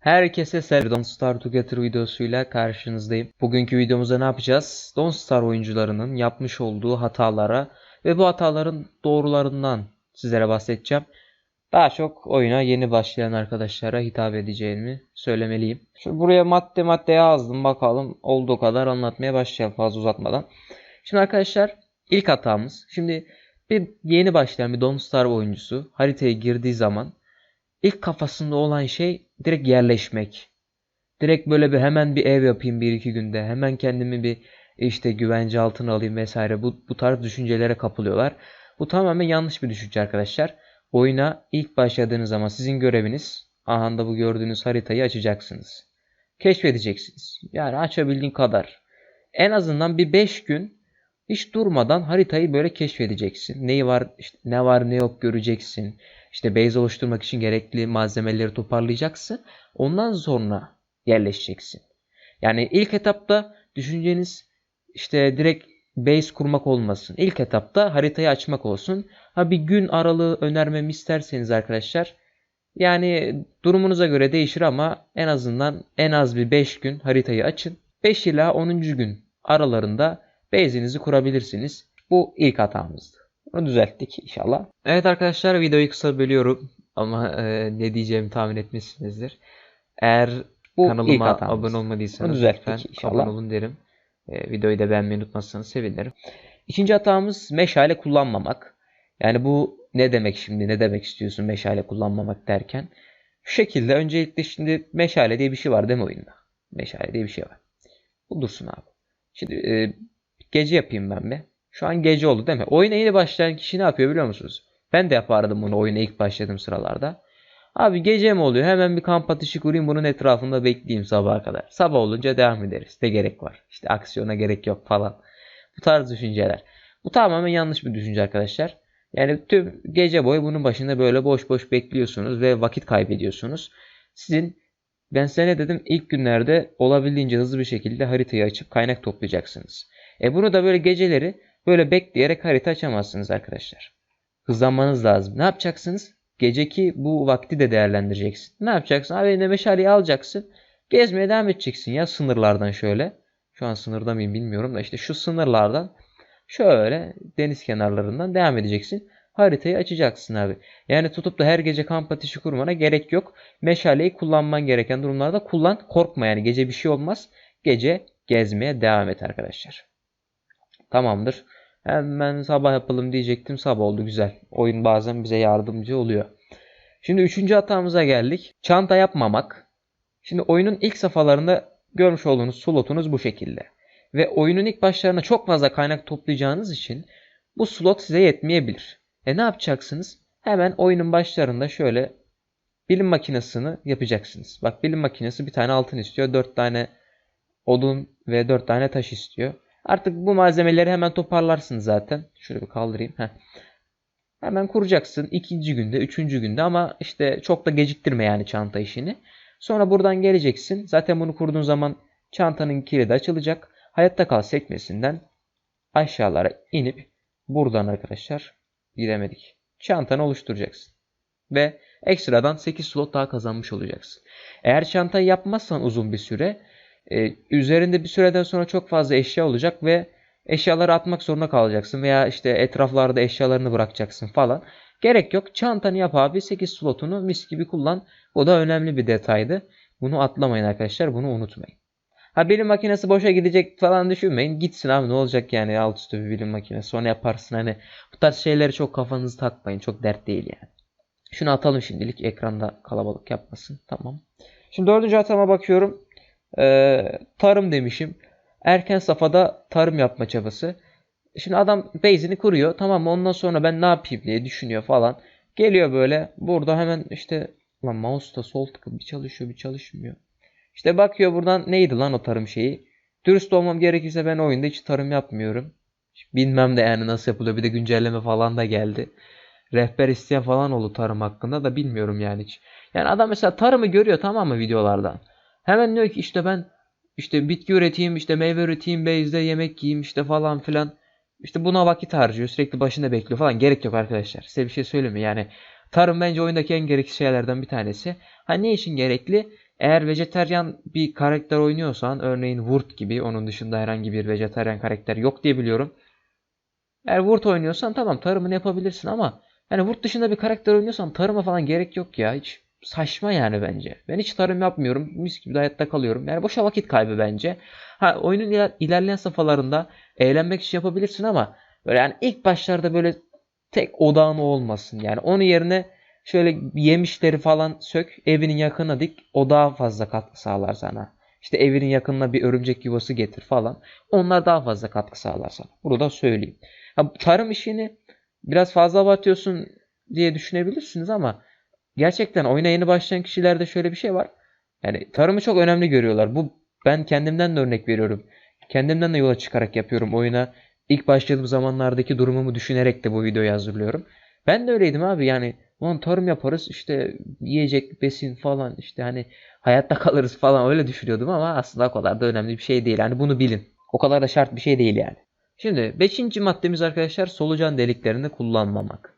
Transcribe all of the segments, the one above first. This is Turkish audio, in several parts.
Herkese selam. Don't Star Together videosuyla karşınızdayım. Bugünkü videomuzda ne yapacağız? Don't Star oyuncularının yapmış olduğu hatalara ve bu hataların doğrularından sizlere bahsedeceğim. Daha çok oyuna yeni başlayan arkadaşlara hitap edeceğimi söylemeliyim. Şimdi buraya madde madde yazdım. Bakalım olduğu kadar anlatmaya başlayalım fazla uzatmadan. Şimdi arkadaşlar ilk hatamız. Şimdi bir yeni başlayan bir Don't Star oyuncusu haritaya girdiği zaman ilk kafasında olan şey direkt yerleşmek. Direkt böyle bir hemen bir ev yapayım bir iki günde. Hemen kendimi bir işte güvence altına alayım vesaire. Bu, bu tarz düşüncelere kapılıyorlar. Bu tamamen yanlış bir düşünce arkadaşlar. Oyuna ilk başladığınız zaman sizin göreviniz aha da bu gördüğünüz haritayı açacaksınız. Keşfedeceksiniz. Yani açabildiğin kadar. En azından bir 5 gün hiç durmadan haritayı böyle keşfedeceksin. Neyi var, işte ne var ne yok göreceksin. İşte base oluşturmak için gerekli malzemeleri toparlayacaksın. Ondan sonra yerleşeceksin. Yani ilk etapta düşünceniz işte direkt base kurmak olmasın. İlk etapta haritayı açmak olsun. Ha bir gün aralığı önermemi isterseniz arkadaşlar yani durumunuza göre değişir ama en azından en az bir 5 gün haritayı açın. 5 ila 10. gün aralarında base'inizi kurabilirsiniz. Bu ilk hatamızdı. Bunu düzelttik inşallah. Evet arkadaşlar videoyu kısa bölüyorum ama e, ne diyeceğimi tahmin etmişsinizdir. Eğer Bu kanalıma abone olmadıysanız Bunu düzelttik lütfen inşallah. abone olun derim. E, videoyu da beğenmeyi unutmazsanız sevinirim. İkinci hatamız meşale kullanmamak. Yani bu ne demek şimdi? Ne demek istiyorsun meşale kullanmamak derken? Şu şekilde öncelikle şimdi meşale diye bir şey var değil mi oyunda? Meşale diye bir şey var. Bu dursun abi. Şimdi e, gece yapayım ben bir. Şu an gece oldu değil mi? Oyuna yeni başlayan kişi ne yapıyor biliyor musunuz? Ben de yapardım bunu oyuna ilk başladığım sıralarda. Abi gece mi oluyor? Hemen bir kamp ateşi kurayım bunun etrafında bekleyeyim sabaha kadar. Sabah olunca devam ederiz. Ne gerek var? İşte aksiyona gerek yok falan. Bu tarz düşünceler. Bu tamamen yanlış bir düşünce arkadaşlar. Yani tüm gece boyu bunun başında böyle boş boş bekliyorsunuz ve vakit kaybediyorsunuz. Sizin ben size ne dedim? İlk günlerde olabildiğince hızlı bir şekilde haritayı açıp kaynak toplayacaksınız. E bunu da böyle geceleri böyle bekleyerek harita açamazsınız arkadaşlar. Hızlanmanız lazım. Ne yapacaksınız? Geceki bu vakti de değerlendireceksin. Ne yapacaksın? Abi eline meşaleyi alacaksın. Gezmeye devam edeceksin ya sınırlardan şöyle. Şu an sınırda mıyım bilmiyorum da işte şu sınırlardan şöyle deniz kenarlarından devam edeceksin. Haritayı açacaksın abi. Yani tutup da her gece kamp ateşi kurmana gerek yok. Meşaleyi kullanman gereken durumlarda kullan. Korkma yani gece bir şey olmaz. Gece gezmeye devam et arkadaşlar. Tamamdır. Hemen sabah yapalım diyecektim. Sabah oldu güzel. Oyun bazen bize yardımcı oluyor. Şimdi üçüncü hatamıza geldik. Çanta yapmamak. Şimdi oyunun ilk safhalarında görmüş olduğunuz slotunuz bu şekilde. Ve oyunun ilk başlarında çok fazla kaynak toplayacağınız için bu slot size yetmeyebilir. E ne yapacaksınız? Hemen oyunun başlarında şöyle bilim makinesini yapacaksınız. Bak bilim makinesi bir tane altın istiyor. 4 tane odun ve 4 tane taş istiyor. Artık bu malzemeleri hemen toparlarsınız zaten. Şöyle bir kaldırayım. Heh. Hemen kuracaksın ikinci günde, üçüncü günde ama işte çok da geciktirme yani çanta işini. Sonra buradan geleceksin. Zaten bunu kurduğun zaman çantanın kilidi açılacak. Hayatta kal sekmesinden aşağılara inip buradan arkadaşlar gidemedik. Çantanı oluşturacaksın. Ve ekstradan 8 slot daha kazanmış olacaksın. Eğer çantayı yapmazsan uzun bir süre e, üzerinde bir süreden sonra çok fazla eşya olacak ve eşyaları atmak zorunda kalacaksın veya işte etraflarda eşyalarını bırakacaksın falan. Gerek yok. Çantanı yap abi. 8 slotunu mis gibi kullan. Bu da önemli bir detaydı. Bunu atlamayın arkadaşlar. Bunu unutmayın. Ha bilim makinesi boşa gidecek falan düşünmeyin. Gitsin abi ne olacak yani alt üstü bir bilim makinesi. Sonra yaparsın hani. Bu tarz şeyleri çok kafanızı takmayın. Çok dert değil yani. Şunu atalım şimdilik. Ekranda kalabalık yapmasın. Tamam. Şimdi dördüncü hatama bakıyorum. Ee, tarım demişim. Erken safhada tarım yapma çabası. Şimdi adam base'ini kuruyor. Tamam mı? Ondan sonra ben ne yapayım diye düşünüyor falan. Geliyor böyle. Burada hemen işte lan mouse'da sol tıkı bir çalışıyor bir çalışmıyor. İşte bakıyor buradan neydi lan o tarım şeyi. Dürüst olmam gerekirse ben oyunda hiç tarım yapmıyorum. Bilmem de yani nasıl yapılıyor. Bir de güncelleme falan da geldi. Rehber isteyen falan oldu tarım hakkında da bilmiyorum yani hiç. Yani adam mesela tarımı görüyor tamam mı videolardan. Hemen diyor ki işte ben işte bitki üreteyim, işte meyve üreteyim, base'de yemek yiyeyim işte falan filan. İşte buna vakit harcıyor. Sürekli başında bekliyor falan. Gerek yok arkadaşlar. Size bir şey söyleyeyim mi? Yani tarım bence oyundaki en gereksiz şeylerden bir tanesi. Ha ne için gerekli? Eğer vejeteryan bir karakter oynuyorsan örneğin Wurt gibi onun dışında herhangi bir vejeteryan karakter yok diye biliyorum. Eğer Wurt oynuyorsan tamam tarımını yapabilirsin ama yani Wurt dışında bir karakter oynuyorsan tarıma falan gerek yok ya. Hiç saçma yani bence. Ben hiç tarım yapmıyorum. Mis gibi de hayatta kalıyorum. Yani boşa vakit kaybı bence. Ha oyunun iler- ilerleyen safhalarında eğlenmek için yapabilirsin ama böyle yani ilk başlarda böyle tek odağın olmasın. Yani onun yerine şöyle yemişleri falan sök, evinin yakınına dik. O daha fazla katkı sağlar sana. İşte evinin yakınına bir örümcek yuvası getir falan. Onlar daha fazla katkı sağlar sana. Bunu da söyleyeyim. Ha, tarım işini biraz fazla abartıyorsun diye düşünebilirsiniz ama gerçekten oyuna yeni başlayan kişilerde şöyle bir şey var. Yani tarımı çok önemli görüyorlar. Bu ben kendimden de örnek veriyorum. Kendimden de yola çıkarak yapıyorum oyuna. İlk başladığım zamanlardaki durumumu düşünerek de bu videoyu hazırlıyorum. Ben de öyleydim abi yani Ulan tarım yaparız işte yiyecek besin falan işte hani hayatta kalırız falan öyle düşünüyordum ama aslında o kadar da önemli bir şey değil. Hani bunu bilin. O kadar da şart bir şey değil yani. Şimdi 5. maddemiz arkadaşlar solucan deliklerini kullanmamak.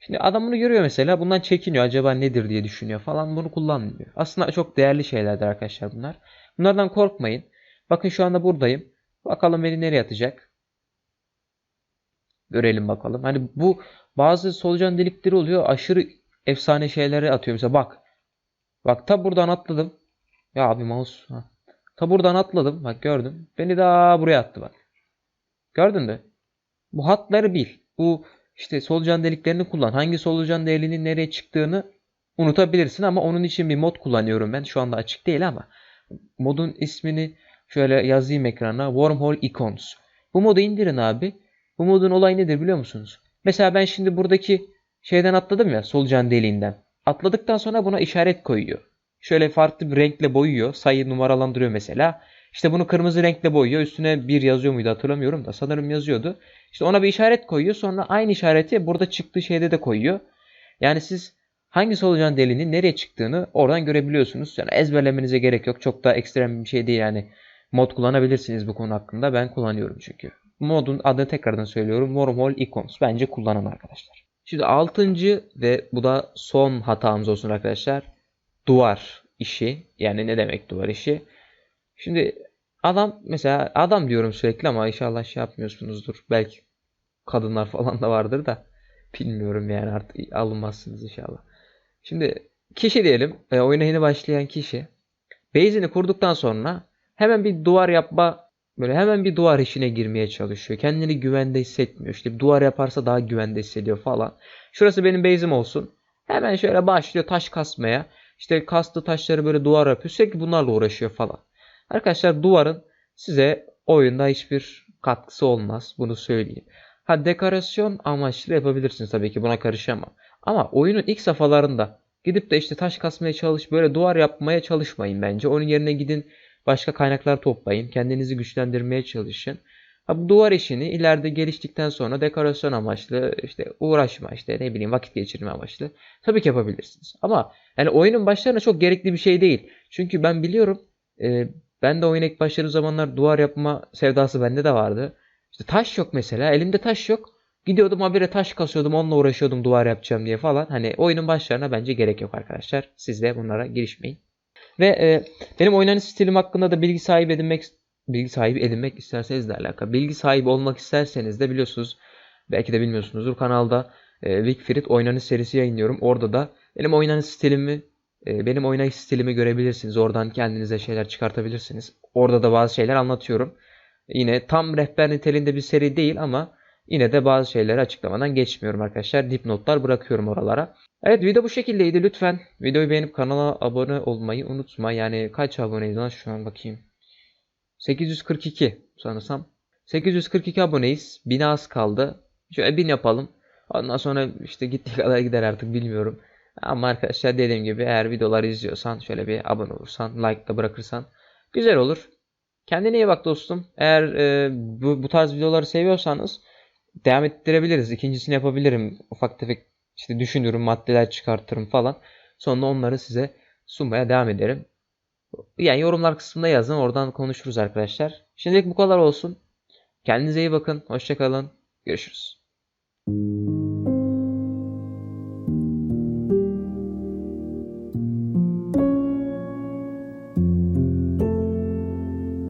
Şimdi adam bunu görüyor mesela bundan çekiniyor acaba nedir diye düşünüyor falan bunu kullanmıyor. Aslında çok değerli şeylerdir arkadaşlar bunlar. Bunlardan korkmayın. Bakın şu anda buradayım. Bakalım beni nereye atacak. Görelim bakalım. Hani bu bazı solucan delikleri oluyor. Aşırı efsane şeyleri atıyor. Mesela bak. Bak ta buradan atladım. Ya abi mouse. Ha. Ta buradan atladım. Bak gördüm. Beni daha buraya attı bak. Gördün mü? Bu hatları bil. Bu işte solucan deliklerini kullan. Hangi solucan deliğinin nereye çıktığını unutabilirsin ama onun için bir mod kullanıyorum ben. Şu anda açık değil ama modun ismini şöyle yazayım ekrana. Wormhole Icons. Bu modu indirin abi. Bu modun olayı nedir biliyor musunuz? Mesela ben şimdi buradaki şeyden atladım ya solucan deliğinden. Atladıktan sonra buna işaret koyuyor. Şöyle farklı bir renkle boyuyor. Sayı numaralandırıyor mesela. İşte bunu kırmızı renkle boyuyor. Üstüne bir yazıyor muydu hatırlamıyorum da sanırım yazıyordu. İşte ona bir işaret koyuyor. Sonra aynı işareti burada çıktığı şeyde de koyuyor. Yani siz hangi solucan deliğinin nereye çıktığını oradan görebiliyorsunuz. Yani ezberlemenize gerek yok. Çok da ekstrem bir şey değil yani. Mod kullanabilirsiniz bu konu hakkında. Ben kullanıyorum çünkü. Modun adını tekrardan söylüyorum. Wormhole Icons. Bence kullanın arkadaşlar. Şimdi altıncı ve bu da son hatamız olsun arkadaşlar. Duvar işi. Yani ne demek duvar işi? Şimdi adam mesela adam diyorum sürekli ama inşallah şey yapmıyorsunuzdur. Belki kadınlar falan da vardır da bilmiyorum yani artık alınmazsınız inşallah. Şimdi kişi diyelim e, oyuna yeni başlayan kişi base'ini kurduktan sonra hemen bir duvar yapma böyle hemen bir duvar işine girmeye çalışıyor. Kendini güvende hissetmiyor. İşte bir duvar yaparsa daha güvende hissediyor falan. Şurası benim base'im olsun. Hemen şöyle başlıyor taş kasmaya. İşte kastı taşları böyle duvar yapıyor. Sürekli bunlarla uğraşıyor falan. Arkadaşlar duvarın size oyunda hiçbir katkısı olmaz. Bunu söyleyeyim. Ha dekorasyon amaçlı yapabilirsiniz tabii ki buna karışamam. Ama oyunun ilk safhalarında gidip de işte taş kasmaya çalış böyle duvar yapmaya çalışmayın bence. Onun yerine gidin başka kaynaklar toplayın. Kendinizi güçlendirmeye çalışın. Ha, bu duvar işini ileride geliştikten sonra dekorasyon amaçlı işte uğraşma işte ne bileyim vakit geçirme amaçlı tabii ki yapabilirsiniz. Ama yani oyunun başlarına çok gerekli bir şey değil. Çünkü ben biliyorum e, ben de oyuna ilk başladığım zamanlar duvar yapma sevdası bende de vardı. İşte taş yok mesela. Elimde taş yok. Gidiyordum habire taş kasıyordum. Onunla uğraşıyordum duvar yapacağım diye falan. Hani oyunun başlarına bence gerek yok arkadaşlar. Siz de bunlara girişmeyin. Ve e, benim oynanış stilim hakkında da bilgi sahibi edinmek bilgi sahibi edinmek isterseniz de alakalı. Bilgi sahibi olmak isterseniz de biliyorsunuz belki de bilmiyorsunuzdur kanalda e, Wickfried oynanış serisi yayınlıyorum. Orada da benim oynanış stilimi benim oynayış stilimi görebilirsiniz. Oradan kendinize şeyler çıkartabilirsiniz. Orada da bazı şeyler anlatıyorum. Yine tam rehber niteliğinde bir seri değil ama yine de bazı şeyleri açıklamadan geçmiyorum arkadaşlar. Dipnotlar bırakıyorum oralara. Evet video bu şekildeydi. Lütfen videoyu beğenip kanala abone olmayı unutma. Yani kaç aboneyiz lan şu an bakayım. 842 sanırsam. 842 aboneyiz. 1000 az kaldı. Şöyle 1000 yapalım. Ondan sonra işte gittiği kadar gider artık bilmiyorum. Ama arkadaşlar dediğim gibi eğer videoları izliyorsan şöyle bir abone olursan, like da bırakırsan güzel olur. Kendine iyi bak dostum. Eğer e, bu, bu tarz videoları seviyorsanız devam ettirebiliriz. İkincisini yapabilirim. Ufak tefek işte düşünürüm, maddeler çıkartırım falan. Sonra onları size sunmaya devam ederim. Yani yorumlar kısmında yazın. Oradan konuşuruz arkadaşlar. Şimdilik bu kadar olsun. Kendinize iyi bakın. Hoşçakalın. Görüşürüz.